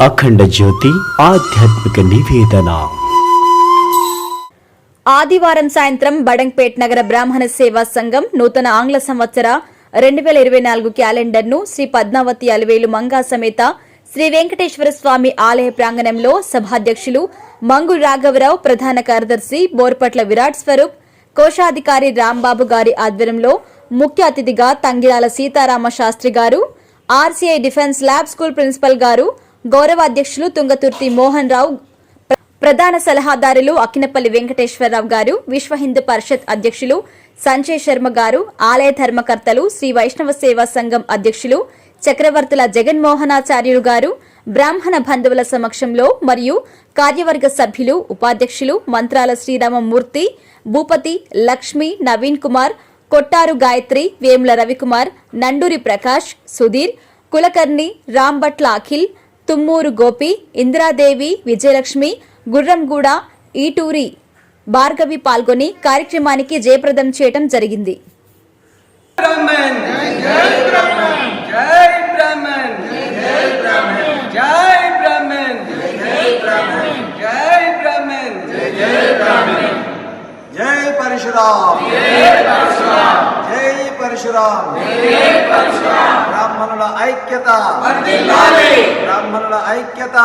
అఖండ జ్యోతి ఆధ్యాత్మిక నివేదన. ఆదివారం సాయంత్రం బడంగ్పేట్ నగర బ్రాహ్మణ సేవా సంఘం నూతన ఆంగ్ల సంవత్సర రెండు వేల ఇరవై నాలుగు క్యాలెండర్ను శ్రీ పద్మావతి అలివేలు మంగా సమేత శ్రీ వెంకటేశ్వర స్వామి ఆలయ ప్రాంగణంలో సభాధ్యక్షులు మంగు రాఘవరావు ప్రధాన కార్యదర్శి బోర్పట్ల విరాట్ స్వరూప్ కోశాధికారి రాంబాబు గారి ఆధ్వర్యంలో ముఖ్య అతిథిగా Tangirala Sitarama Sastri garu RCI defence lab school principal garu గౌరవ అధ్యక్షులు తుంగతుర్తి మోహన్ రావు ప్రధాన సలహాదారులు అక్కినపల్లి వెంకటేశ్వరరావు గారు విశ్వ హిందూ పరిషత్ అధ్యక్షులు సంజయ్ శర్మ గారు ఆలయ ధర్మకర్తలు శ్రీ వైష్ణవ సేవా సంఘం అధ్యక్షులు చక్రవర్తుల జగన్మోహనాచార్యులు గారు బ్రాహ్మణ బంధువుల సమక్షంలో మరియు కార్యవర్గ సభ్యులు ఉపాధ్యక్షులు మంత్రాల శ్రీరామమూర్తి భూపతి లక్ష్మి నవీన్ కుమార్ కొట్టారు గాయత్రి వేముల రవికుమార్ నండూరి ప్రకాష్ సుధీర్ కులకర్ణి రాంభట్ల అఖిల్ తుమ్మూరు గోపి ఇందిరాదేవి విజయలక్ష్మి గుర్రంగూడ ఈటూరి భార్గవి పాల్గొని కార్యక్రమానికి జయప్రదం చేయటం జరిగింది. జై పరశురాం బ్రాహ్మణుల ఐక్యత బ్రాహ్మణుల ఐక్యత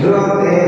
ధ్రువతే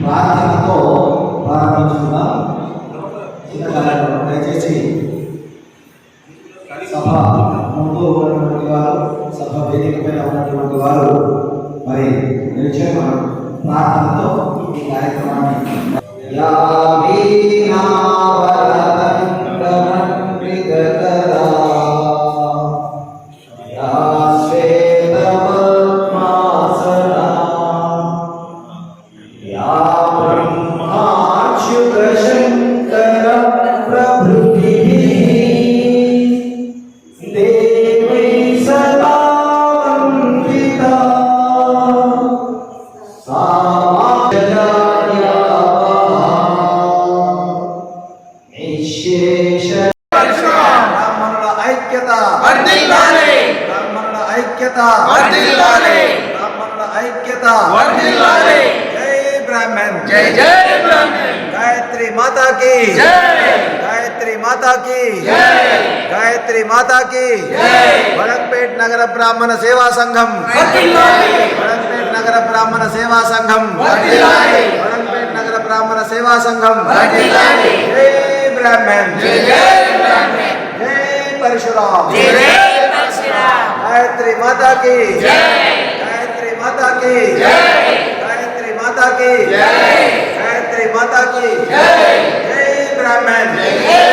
ప్రార్థనతో ప్రారంభించుకుందాం దయచేసి సభ ముందు ఉన్నటువంటి వారు సభ వేదిక పైన ఉన్నటువంటి వారు మరి నిలిచే మనం ప్రార్థనతో ఈ కార్యక్రమాన్ని ಐಕ್ಯತ ವರ್ಧಿಲ್ಲಾನೆ ಬ್ರಾಹ್ಮಣರ ಐಕ್ಯತ ವರ್ಧಿಲ್ಲಾನೆ ಬ್ರಾಹ್ಮಣರ ಐಕ್ಯತ ವರ್ಧಿಲ್ಲಾನೆ ಜೈ ಬ್ರಾಹ್ಮಣ್ ಜೈ ಜೈ ಬ್ರಾಹ್ಮಣ್ ಗಾಯತ್ರಿ ಮಾತಾ ಕಿ ಜೈ గాయత్రి మాతాకి గాయత్రి మాతాకి వడంపేట్ నగర బ్రాహ్మణ సేవా సంఘం వడంపేట్ నగర బ్రాహ్మణ సేవా సంఘం వడంపేట్ నగర బ్రాహ్మణ సేవా సంఘం బ్రాహ్మణ్ परशुराम। गायत्री माता की। गायत्री माता की। गायत्री माता की। गायत्री माता की। जय। ब्राह्मण।